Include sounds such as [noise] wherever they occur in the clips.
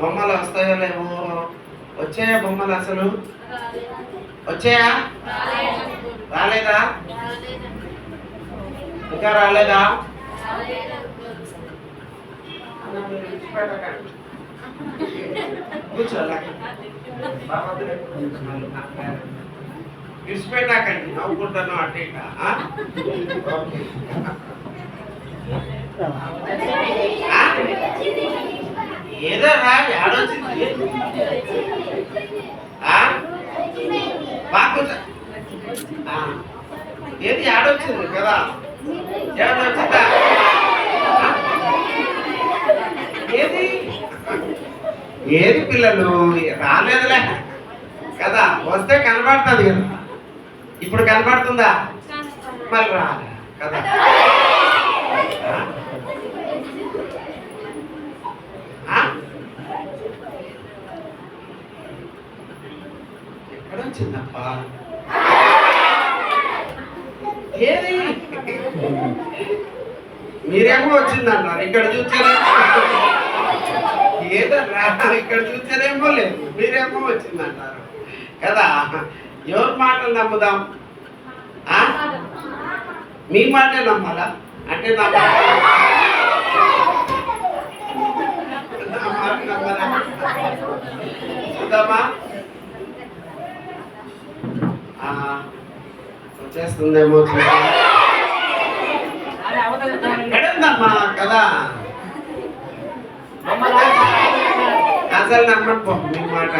బొమ్మలు వస్తాయో లేవో? వచ్చాయా బొమ్మలు అసలు? వచ్చాయా? రాలేదా? ఇంకా రాలేదా? విడిచిపెట్టాకండి. నవ్వుకుంటాను అటు? ఓకే. ఏదో రా ఏడొచ్చింది ఆ? బాగా కూర్చో. ఆ. ఏది ఏడొచ్చింది కదా? ఏడొచ్చిందా ఆ? ఏది? ఏది పిల్లలు? రాలేదులే. కదా వస్తే కనబడుతుంది కదా. ఇప్పుడు కనబడుతుందా. మళ్ళీ రాలే. కదా ఆ? ఆ? చిన్నప్ప ఏది? మీరేమో వచ్చిందన్నారు. ఇక్కడ చూసారేమో ఏదన్నా ఇక్కడ చూసారేమో లేదు. మీరేమో వచ్చిందన్నారు. కదా? ఎవరి మాటలు నమ్ముదాం? మీ మాటే నమ్మాలా? అంటే నా మాట నా మాట నమ్మాలా చూద్దామా ఆ, వచ్చేస్తుందేమో ఎక్కడుందమ్మా కదా? అసలు నమ్మను మీ మాట?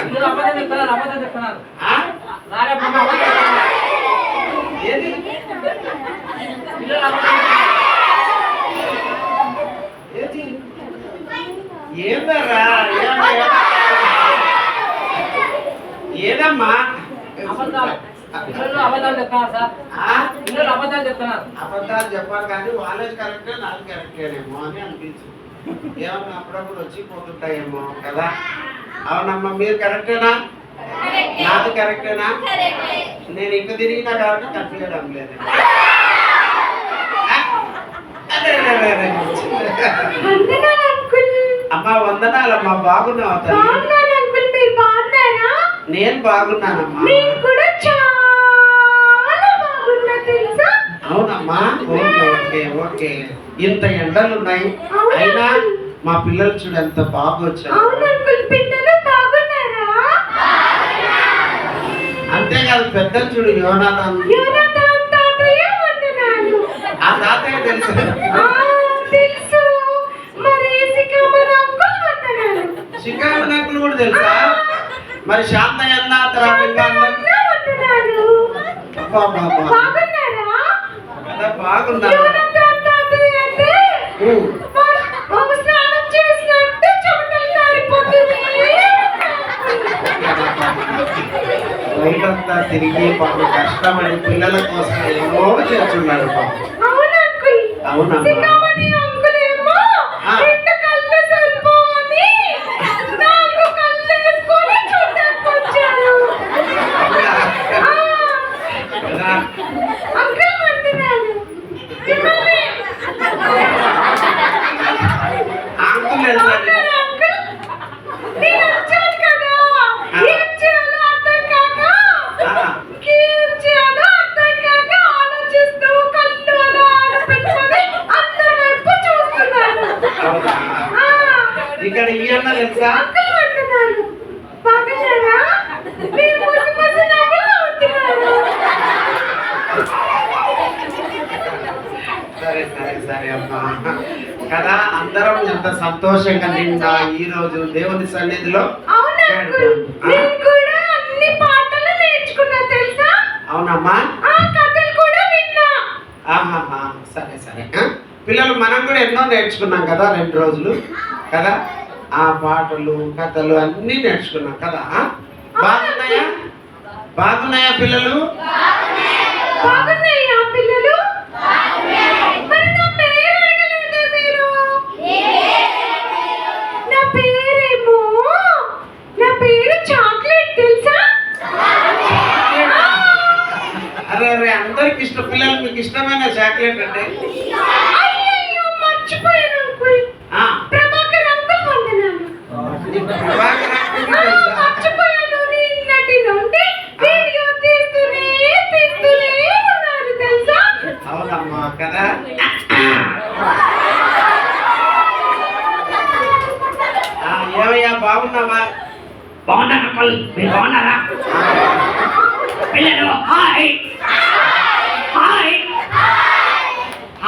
ఏది? ఏది? ఏందరా? ఏదమ్మా? అబద్ధాలు చెప్తున్నారు సార్? పిల్లలు అబద్ధాలు చెప్తున్నారు. అబద్ధాలు చెప్పాలి కానీ వాళ్ళే కరెక్టే నాకు కరెక్టేనేమో అని అనిపించింది. ఏమన్నా అప్పుడప్పుడు వచ్చి పోతుంటాయేమో కదా? అవునమ్మా మీరు కరెక్టేనా? నాది కరెక్టేనా? నేను ఇంక తిరిగినా కాబట్టి కనిపించడం లేదు. అమ్మా వందనాలమ్మా బాగున్నావు నేను బాగున్నానమ్మా. అవునమ్మా. Okay okay okay. ఇంత ఎండలు ఉన్నాయి? అయినా మా పిల్లలు చూడు ఎంత బాగా వచ్చారు అంతేకాదు పెద్దలు చూడు యోనాథన్. ఆ తాతయ్య తెలుసు. తెలుసు. అంకుల్ కూడా తెలుసా? మరి శాంతయ్య అన్న తర్వాత కారిపోతుంది బయటంతా తిరిగి పాపం కష్టపడి పిల్లల కోసం ఎన్నో చేస్తున్నాడు పాపం. అవునమ్మా. సికామణి అంకుల్ ఏమో ఆ. రెండు కళ్ళు సరిపోవని నాలుగు కళ్ళు వేసుకొని చూడడానికి వచ్చారు ఆ, కదా అంకుల్ వందనాలు మిమ్మల్ని ఆంకులు తెలుసా బాగున్నారా అంకుల్ నేను వచ్చాను కదా ఆ. ఏం చేయాలో అర్థం కాక ఆ. ఏం చేయాలో అర్థం కాక ఆలోచిస్తూ కళ్ళు అలా ఆడపెట్టుకొని అందరి వైపు చూస్తున్నాను అవునా? ఆ, ఇక్కడ ఈ అన్న తెలుసా అంకుల్ వందనాలు బాగున్నారా మీరు ముసి ముసి నవ్వులు అవుతున్నారు సరే అమ్మా. కదా అందరం ఎంత సంతోషంగా నిండా ఈ రోజు దేవుని సన్నిధిలో అవునమ్మా. ఆహాహా సరే సరే? పిల్లలు మనం కూడా ఎన్నో నేర్చుకున్నాం కదా రెండు రోజులు. కదా? ఆ పాటలు కథలు అన్నీ నేర్చుకున్నాం కదా? బాగున్నాయా? బాగున్నాయా పిల్లలు? బాగున్నాయా. ఇష్టమైన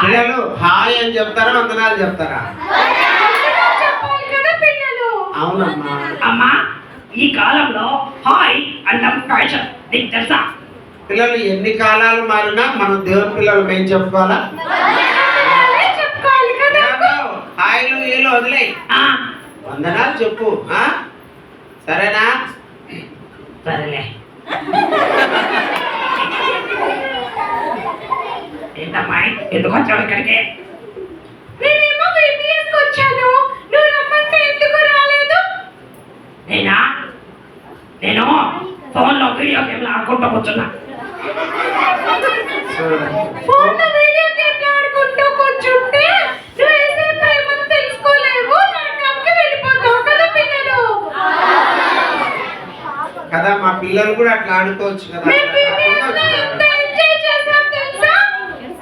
పిల్లలు హాయ్ అని చెప్తారా వందనాలు చెప్తారా? వందనాలు చెప్పాలి కదా పిల్లలు అవునమ్మా. అమ్మా ఈ కాలంలో హాయ్ అంటాం ఫ్యాషన్ నీకు తెలుసా? పిల్లలు ఎన్ని కాలాలు మారినా మనం దేవుని పిల్లలు మేము చెప్పుకోవాలా? హాయ్లు వీళ్ళు వదిలే ఆ, వందనాలు చెప్పు ఆ? సరేనా? సరేలే. ఏంటమ్మా ఎందుకు వచ్చావు ఇక్కడికి? నేనేమో VPS కి వచ్చాను. నువ్వు రమ్మంటే ఎందుకు రాలేదు? నేనా? నేను ఫోన్లో వీడియో గేమ్లు ఆడుకుంటూ కూర్చున్నా. ఫోన్లో వీడియో గేమ్ ఆడుకుంటూ కూర్చుంటే నువ్వు వేసే ప్రేమను తెలుసుకోలేవు. నరకానికి వెళ్ళిపోతావు కదా పిల్లలు? కదా మా పిల్లలు కూడా అట్లా ఆడుకోవచ్చు కదా.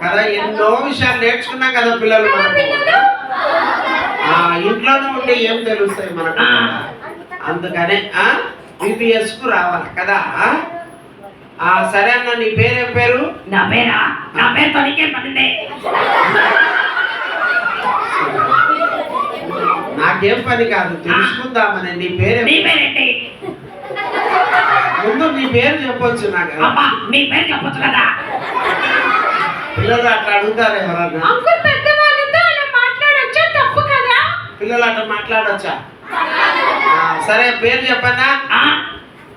కదా ఎన్నో విషయాలు నేర్చుకున్నాం కదా పిల్లలు ఆ, ఇంట్లోనే ఉంటే ఏం తెలుస్తాయి మనకు. అందుకనే ఆ BPS కు రావాలి కదా. ఆ? సరే అన్న నీ పేరేం పేరు? నా పేరా? నా పేరుతో నీకేం పడింది నాకేం పని కాదు తెలుసుకుందామని. నీ పేరే నీ పేరేంటి? ముందు నీ పేరు చెప్పొచ్చు నాకు. మీ పేరు చెప్పొచ్చు కదా. పిల్లలు అట్లా అడుగుతారు ఎవరన్నా అంకుల్ పెద్దవాళ్ళతో అలా మాట్లాడొచ్చా? తప్పు కదా? పిల్లలు అట్లా మాట్లాడొచ్చా? సరే పేరు చెప్పన్నా?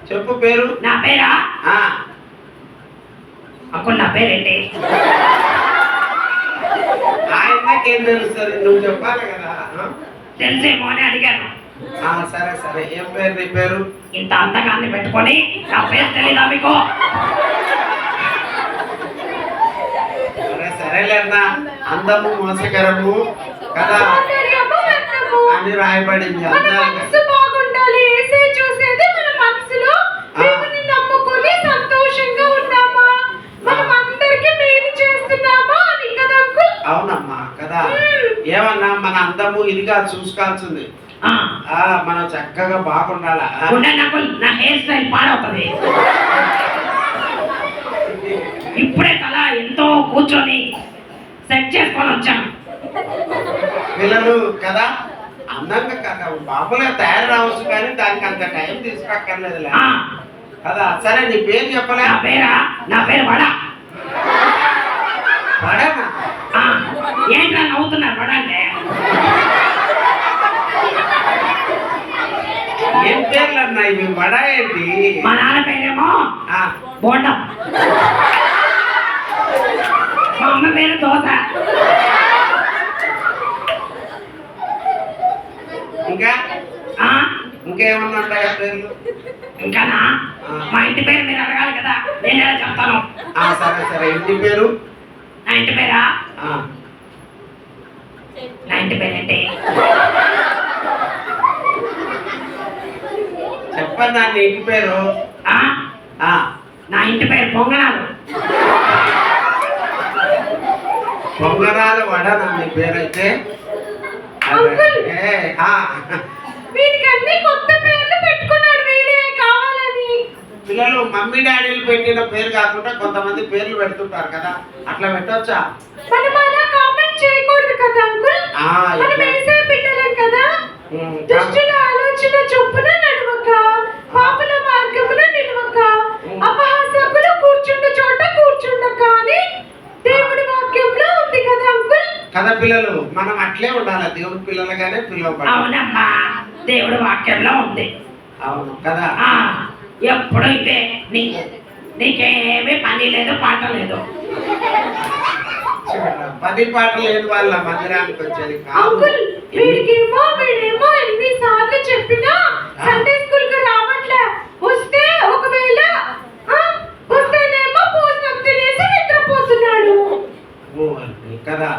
చెప్పు పేరు. నా పేరా? అప్పుడు నా పేరేంటి? ఆయనకేం తెలుస్తుంది? నువ్వు చెప్పాలి కదా? తెలిసేమో అని అడిగాను. ఆ, సరే సరే. ఏం పేరు నీ పేరు? ఇంత అంతగాన్ని పెట్టుకొని నా పేరు తెలీదా మీకు సరే సరేలేనా అందము మోసకరము కదా సౌందర్యము వ్యర్థము. అని రాయబడింది మన అందాక మనసు బాగుండాలి ఏసే చూసేది మన మనసులో దేవుని నమ్ముకొని సంతోషంగా ఉన్నామా మనం మేలు చేస్తున్నామా అని కదా అంకుల్? అవునమ్మా కదా? ఏమన్నా మన అందము ఇదిగా చూసుకోవాల్సింది. ఆ, ఆ మనం చక్కగా బాగుండాలా? నా హెయిర్ స్టైల్ పాడవుతుంది. [laughs] ఇప్పుడే తల ఎంతో కూర్చొని సెట్ చేసుకొని వచ్చాను. పిల్లలు కదా అందంగా కదా మామూలుగా తయారు రావచ్చు కానీ దానికి అంత టైం తీసుకోక్కర్లేదులే. ఆ, కదా సరే నీ పేరు చెప్పలే. నా పేరా? నా పేరు వడ. ఆ, ఏంట్రా నవ్వుతున్నారు వడ అంటే? ఏం పేర్లు అన్నా ఇవి వడ ఏంటి? మా నాన్న పేరేమో బోండం. అమ్మ పేరు దోశ ఇంకా ఇంకేమన్నా ఉంటాయా పేర్లు ఇంకానా మా ఇంటి పేరు మీరు అడగాలి కదా నేను ఎలా చెప్తాను సరే సరే ఇంటి పేరు నా ఇంటి పేరా? ఆ, నా ఇంటి పేరేంటి చెప్పన్నా నీ ఇంటి పేరు నా ఇంటి పేరు పొంగనాలు పొంగనాల వడనా నీ పేరైతే పిల్లలు మమ్మీ డాడీలు పెట్టిన పేరు కాకుండా కొంతమంది పేర్లు పెడుతుంటారు కదా అట్లా పెట్టొచ్చా? మనం అలా కామెంట్ చేయకూడదు కదా అంకుల్? ఆ, మనం ఇట్లా. వేసే బిడ్డలం కదా. ఉమ్, దుష్టుల ఆలోచన చొప్పున నడవక పాపల మార్గమున నిలవక అపహాసకులు కూర్చుండ చోట కూర్చుండక అని దేవుడి వాక్యంలో ఉంది కదా అంకుల్ కదా పిల్లలు మనం అట్లే ఉండాలి. దేవుని పిల్లలుగానే పిలువబడాలి. అవునమ్మా దేవుడు వాక్యంలో ఉంది. అవును కదా? ఆ, ఎప్పుడు నీకు నీకేమీ పని లేదు పాట లేదు. పది పాటలు లేని వాళ్ళ మందిరానికి వచ్చేది కాదు. అంకుల్ వీడికేమో వీడేమో ఎన్ని సార్లు చెప్పినా సండే స్కూల్కి రావట్లే. వస్తే ఒకవేళ వస్తేనేమో తినేసి నిద్రపోతున్నాడు. కదా?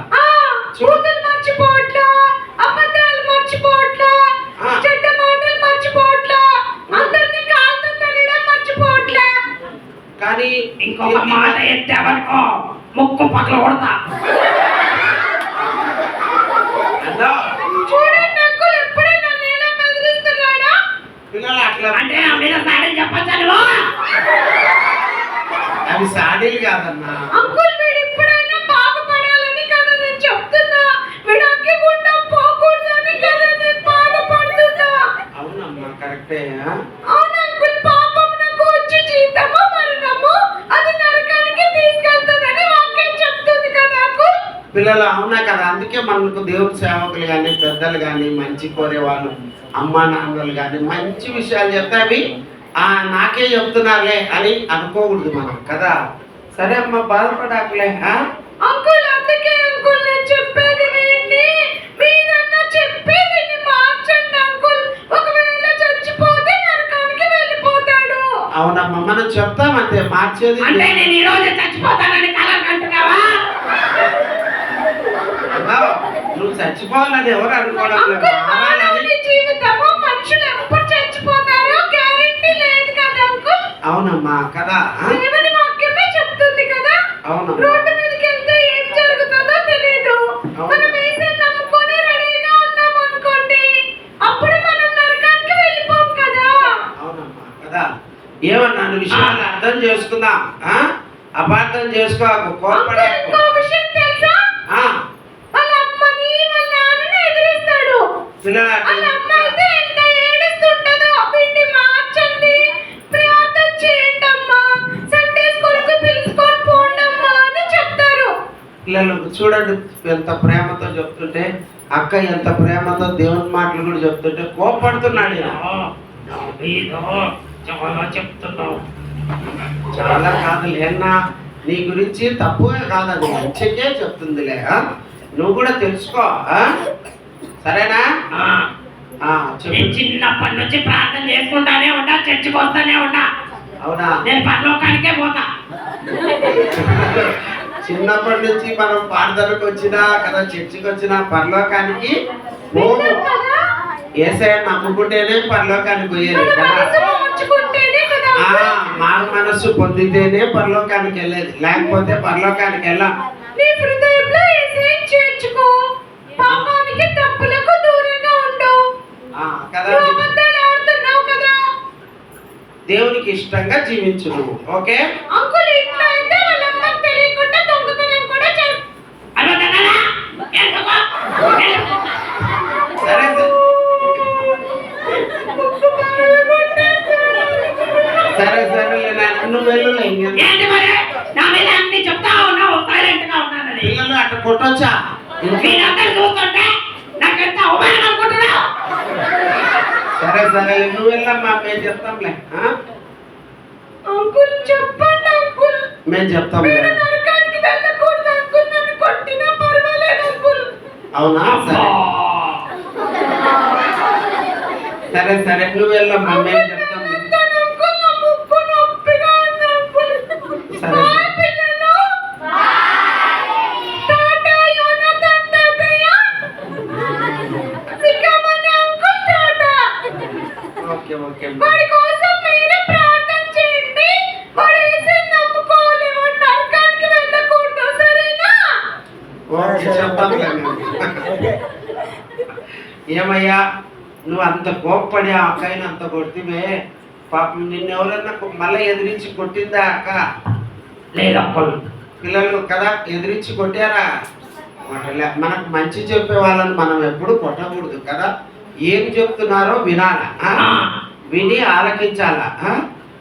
కానీ ఇంకొక మాట ఎట్టావనుకో ముక్కు పక్కన కొడతా. అంటే మీద సాడీలు చెప్పచ్చా అవి సాడీలు కాదన్నా. పిల్లలు అవునా కదా? అందుకే మనకు దేవుని సేవకులు కానీ పెద్దలు కానీ మంచి కోరే వాళ్ళు అమ్మా నాన్నలు కానీ మంచి విషయాలు చెప్తే అవి ఆ నాకే చెప్తున్నారులే అని అనుకోకూడదు మనం కదా? సరే అమ్మా బాధపడాకలే? అంకుల్ అందుకే అంకుల్ నేను చెప్పేది వినండి. మీరన్నా చెప్పి దీన్ని మార్చండి అంకుల్. ఒకవేళ చచ్చిపోతే నరకానికి వెళ్ళిపోతాడు. అవునమ్మా మనం చెప్తామంతే మార్చేది అంటే నేను ఈ రోజు చచ్చిపోతానని కల అంటున్నావా నువ్వు చచ్చిపోవాలని ఎవరు అనుకోవడం అవునమ్మా కదా? చెప్తుంది కదా? అవునమ్మా. రోడ్డు మీదకి వెళ్తే ఏం జరుగుతుందో తెలియదు మనం వేసే నమ్ముకొని రెడీగా ఉన్నాం అనుకోండి అప్పుడు మనం నరకానికి వెళ్ళిపోం కదా. అవునమ్మా కదా? ఏమన్నాను విషయాలు అర్థం చేసుకుందాం? అపార్థం చేసుకోకు కోపడకు. పిల్లలు చూడండి ఎంత ప్రేమతో చెప్తుంటే అక్క ఎంత ప్రేమతో దేవుని మాటలు కూడా చెప్తుంటే కోపడుతున్నాడు చాలా చెప్తున్నావు. చాలా కాదు లేనా నీ గురించి తప్పుగా కాదు అది మంచికే చెప్తుందిలే? నువ్వు కూడా తెలుసుకో? సరేనా? ఆ, ఆ, చెప్పు. నేను చిన్నప్పటి నుంచి ప్రార్థన చేసుకుంటానే ఉంటా చర్చికి వస్తానే ఉంటా అవునా? నేను పరలోకానికే పోతా. చిన్నప్పటి నుంచి మనం పాఠశాలకు వచ్చినా కదా చర్చికి వచ్చినా పరలోకానికి పోము. నమ్ముకుంటేనే పరలోకానికి పోయేది మన కదా? మనసు మార్చుకుంటేనే కదా ఆ, మారు మనస్సు పొందితేనే పరలోకానికి వెళ్ళేది లేకపోతే పరలోకానికి వెళ్ళాం. నీ హృదయంలో యేసుని చేర్చుకో? పాపానికి ఆ, కదా? దేవునికి ఇష్టంగా జీవించు ఓకే? అంకుల్ ఇంట్లో అయితే తెలియకుండా దొంగతనం కూడా సరే సరే. నువ్వు వెళ్ళు చెప్తా ఉన్నావు సైలెంట్గా ఉన్నానని. పిల్లలు అట్లా కొట్టొచ్చా? సరే సరే నువ్వు వెళ్ళమ్మా మేము చెప్తాంలే? అంకుల్ చెప్పండి అంకుల్. మేము చెప్తాంలే. అవునా? సరే. సరే సరే నువ్వు వెళ్ళమ్మా మేము చెప్తాం. అంత కోప్పడి ఆ అక్కయ్యని అంత కొట్టివే పాపం నిన్ను ఎవరన్నా మళ్ళీ ఎదిరించి కొట్టిందా అక్క? లేదప్పుడు పిల్లలు కదా ఎదిరించి కొట్టారా? కొట్టలే. మనకు మంచి చెప్పే వాళ్ళని మనం ఎప్పుడు కొట్టకూడదు కదా. ఏం చెప్తున్నారో వినాలా? విని ఆలకించాలా?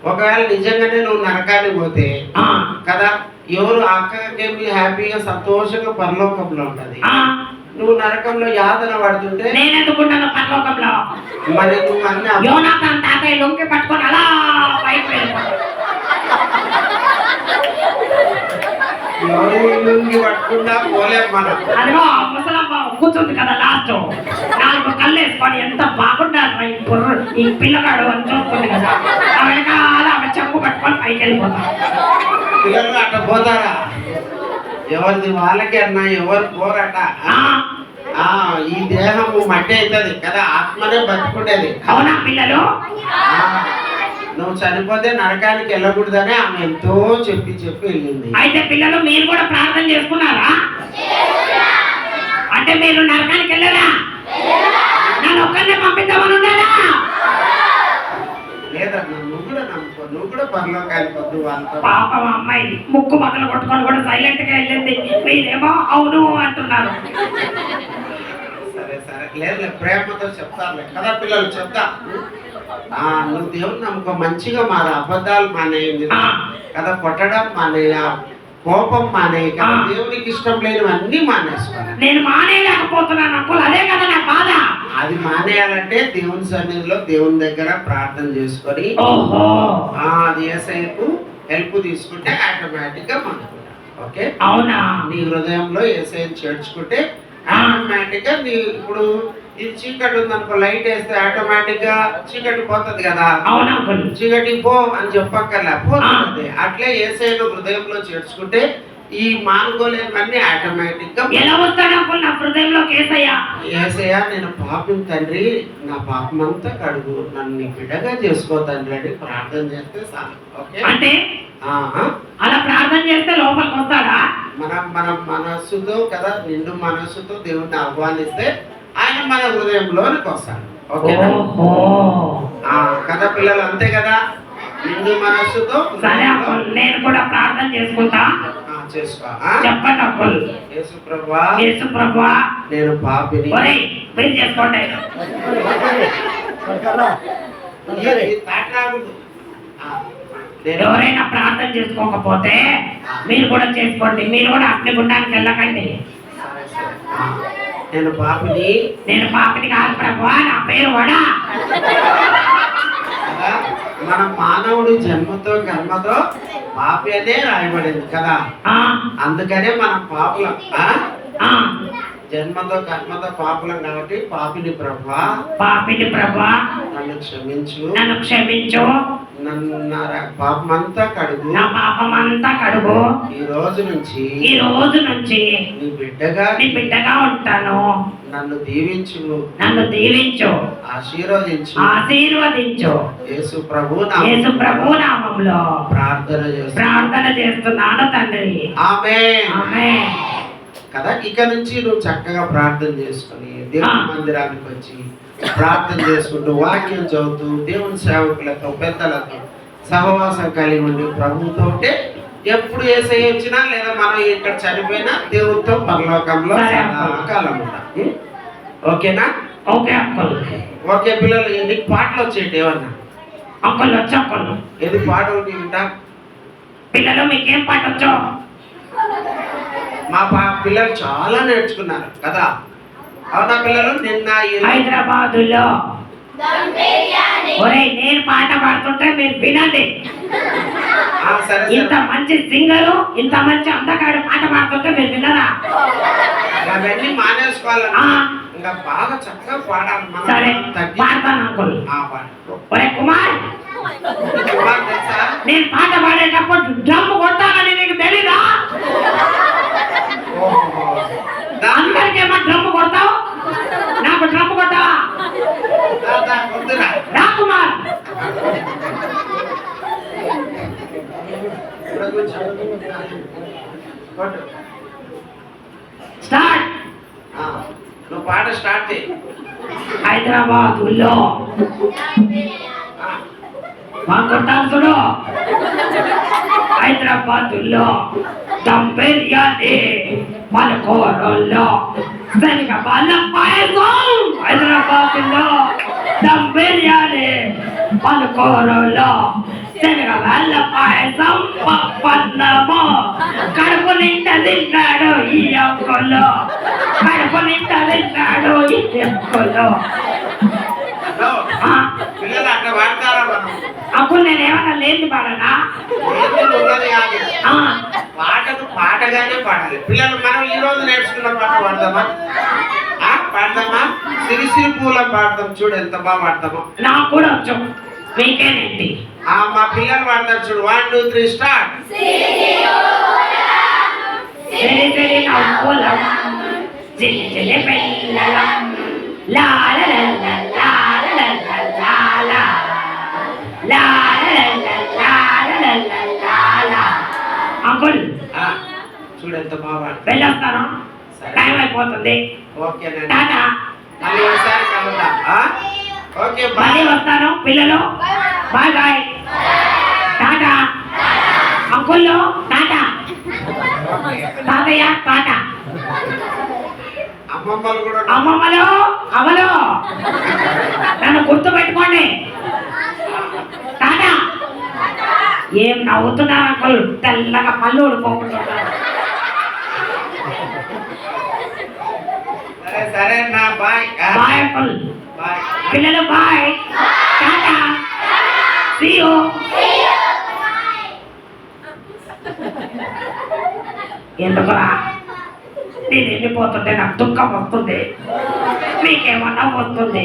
ఒకవేళ నిజంగానే నువ్వు నరకానికి పోతే కదా ఎవరు అక్కకేమి హ్యాపీగా సంతోషంగా పరలోకంలో ఉంటది. నువ్వు నరకంలో యాతన పడుతుంటే నేనెందుకున్నాను పరలోకంలో? మరి నువ్వు అన్ని అబ- యోనాథన్ తాతయ్య లొంగి పట్టుకొని అలా పైకి వెళ్ళిపోతాడు. పట్టుకున్నా పోలేం మనం. అదిగో ముసలమ్మ కూర్చుంది కదా లాస్ట్. నాలుగు కళ్ళు వేసుకొని ఎంత బాగుండాలి ఈ బుర్ర ఈ పిల్లగాడు అని చూస్తుంది కదా. ఆ వెనకాల ఆమె చెంగు పట్టుకొని పైకి వెళ్ళిపోతాడు. పిల్లలు అట్ట పోతారా? ఎవరిది వాళ్ళకి అన్నా ఎవరు పోరట? ఈ దేహము మట్టి అవుతుంది కదా ఆత్మనే బతుకుండేది. అవునా పిల్లలు? నువ్వు చనిపోతే నరకానికి వెళ్ళకూడదని ఆమె ఎంతో చెప్పి చెప్పి వెళ్ళింది. అయితే పిల్లలు మీరు కూడా ప్రార్థన చేసుకున్నారా? అంటే మీరు నరకానికి వెళ్ళరా? నన్ను ఒక్కరినే పంపిద్దామని ఉన్నారా? లేదన్నా. నువ్వు కూడా నమ్ముకో నువ్వు కూడా పరలోకానికి ఆయనకు వద్దు వాళ్ళతో పాపం అమ్మాయి ముక్కు మొదలు కొట్టుకొని కూడా సైలెంట్గా వెళ్ళింది. మీరేమో అవును అంటున్నారు. సరే సరే. లేదు ప్రేమతో చెప్తారులే కదా పిల్లలు చెప్తా. ఆ, నువ్వు దేవుని నమ్మకం. మంచిగా మార. అబద్ధాలు మానేయండి. కదా కొట్టడం మానేయ? కోపం మానేయ. కదా. దేవునికి ఇష్టం లేనివన్నీ మానేసుకోవాలి నేను మానేయలేకపోతున్నాను అంకుల్. అదే కదా నా బాధ. అది మానేయాలంటే దేవుని సన్నిధిలో దేవుని దగ్గర ప్రార్థన చేసుకొని ఆ, ఏసైకు హెల్ప్ తీసుకుంటే ఆటోమేటిక్గా మానుకుంటాం ఓకే? అవునా? నీ హృదయంలో ఏసై చేర్చుకుంటే ఆటోమేటిక్గా నీ ఇప్పుడు ఇది చీకటి ఉందనుకో లైట్ వేస్తే ఆటోమేటిక్గా చీకటి పోతుంది కదా. చీకటి పో అని చెప్పక్కర్లే పోతుంది అట్లే ఏసైను హృదయంలో చేర్చుకుంటే ఈ మానుకోలేనివన్నీ ఆటోమేటిక్గా ఎలా వస్తాడు అంకుల్ నా హృదయంలో కేసయ్యా? ఏసయ్య నేను పాపం తండ్రి నా పాపం అంతా కడుగు. నన్ను బిడ్డగా చేసుకో తండ్రి అని ప్రార్థన చేస్తే చాలు ఓకే? అంటే. అలా ప్రార్థన చేస్తే లోపలికి వస్తాడా? మనం మన మనస్సుతో కదా నిండు మనస్సుతో దేవుణ్ణి ఆహ్వానిస్తే ఆయన మన హృదయంలోనికి వస్తాడు ఓకేనా? కదా పిల్లలు అంతే కదా? నిండు మనస్సుతో సరే నేను కూడా ప్రార్థన చేసుకుంటా. చేసుకో? చెప్పండి అంకుల్ యేసు ప్రభువా యేసు ప్రభువా నేను పాపిని. ఒరేయ్ చేసుకోండి. ఎవరైనా ప్రార్థన చేసుకోకపోతే మీరు కూడా చేసుకోండి. మీరు కూడా అగ్నిగుండానికి వెళ్ళకండి. సరే, సరే. ఆ, నేను పాపిని. నేను పాపని కాదు ప్రభువా నా పేరు వడా. మన మానవుడు జన్మతో కర్మతో పాపి అనే రాయబడింది కదా. అందుకనే మనం పాపులం జన్మతో కర్మతో పాపులం కాబట్టి పాపిని ప్రభా పాపిని ప్రభువా నన్ను క్షమించు. నన్ను క్షమించు. నన్ను నా పాపమంతా కడుగు. నా పాపమంతా కడుగు. ఈ రోజు నుంచి ఈ రోజు నుంచి నీ బిడ్డగా నీ బిడ్డగా ఉంటాను. నన్ను దీవించు. నన్ను దీవించు. ఆశీర్వదించు. ఆశీర్వదించు. యేసు ప్రభు యేసు ప్రభు నామంలో ప్రార్థన చేస్తూ ప్రార్థన చేస్తున్నాను తండ్రి. ఆమె ఆమె కదా? ఇక నుంచి నువ్వు చక్కగా ప్రార్థన చేసుకొని దేవుని. మందిరానికి వచ్చి ప్రార్థన చేసుకుంటూ వాక్యం చదువుతూ దేవుని సేవకులతో పెద్దలతో సహవాసం కలిగి ఉండి ప్రభువుతో ఉంటే ఎప్పుడు ఏసై వచ్చినా లేదా మనం ఇక్కడ చనిపోయినా దేవునితో పరలోకంలో ఉంటాం. ఉం? ఓకేనా? Okay uncle. ఓకే పిల్లలు నీకు పాటలు వచ్చేటి ఏమన్నా అంకుల్ వచ్చి అంకుల్? ఏది పాట ఒకటి వింటా పిల్లలు మీకేం పాట వచ్చో? మా పా పిల్లలు చాలా నేర్చుకున్నారు కదా? అవునా పిల్లలు? నిన్న హైదరాబాదులో ఒరే నేను పాట పాడుతుంటే మీరు వినండి. ఆ, సరే ఇంత మంచి సింగరు ఇంత మంచి అందగాడు పాట పాడుతుంటే మీరు వినరా? అవన్నీ మానేసుకోవాలన్నా. ఆ. ఇంకా బాగా చక్కగా పాడాలి సరే పాడతాను అంకుల్. ఒరే కుమార్. నేను పాట పాడేటప్పుడు డ్రమ్ కొట్టాలని నీకు తెలీదా? ఓహో. దా, అందరికేమో డ్రమ్ కొడతావు? నాకు డ్రమ్ కొట్టావా. స్టార్ట్. ఆ, నువ్వు పాట స్టార్ట్ చేయి. హైదరాబాదులో ఆ, మా కొట్టాలి చూడు. హైదరాబాదులో దమ్ బిర్యానీ మలకూరలో శనగ బాల పాయసం హైదరాబాదులో దమ్ బిర్యానీ మలకూరలో శనగ బాల పాయసం పప్పన్నము. కడుపు నిండా తిన్నాడు ఈ అంకులు కడుపు నిండా తిన్నాడు ఈ అంకులు మనం? అప్పుడు నేను ఏమన్నా లేని పాడనా పాటను పాటగానే పాడాలి పిల్లలు మనం ఈ రోజు నేర్చుకున్న పాట పాడదామా ఆ, పాడదామా సిరిసిరి పూల పాడదాం చూడు ఎంత బాగా పాడతామో నాకు కూడా వచ్చు మీకేనేంటి ఆ మా పిల్లలు పాడతారు చూడు one two three start uncle చూడు ఎంత బాగా పాడతారు వెళ్ళొస్తాను టైం అయిపోతుంది. ఓకేనండి టాటా. మళ్ళీ ఒకసారి కలుద్దాం? ఓకే మళ్ళీ వస్తాను పిల్లలు. Bye bye. టాటా. అంకుల్లో టాటా. తాతయ్య టాటా. అమ్మమ్మలు కూడా అమ్మమ్మలు అమ్మలు నన్ను గుర్తు పెట్టుకోండి టాటా ఏం నవ్వుతున్నారు అంకుల్ తెల్లగా పళ్ళు ఊడిపోకుంటున్నారు సరే సరే నా బాయ్ బాయ్ అంకుల్. పిల్లలు బాయ్. టాటా. సీ యూ ఎందుకురా? నేను వెళ్ళిపోతుంటే నాకు దుఃఖం వస్తుంది. మీకేమన్నా వస్తుంది.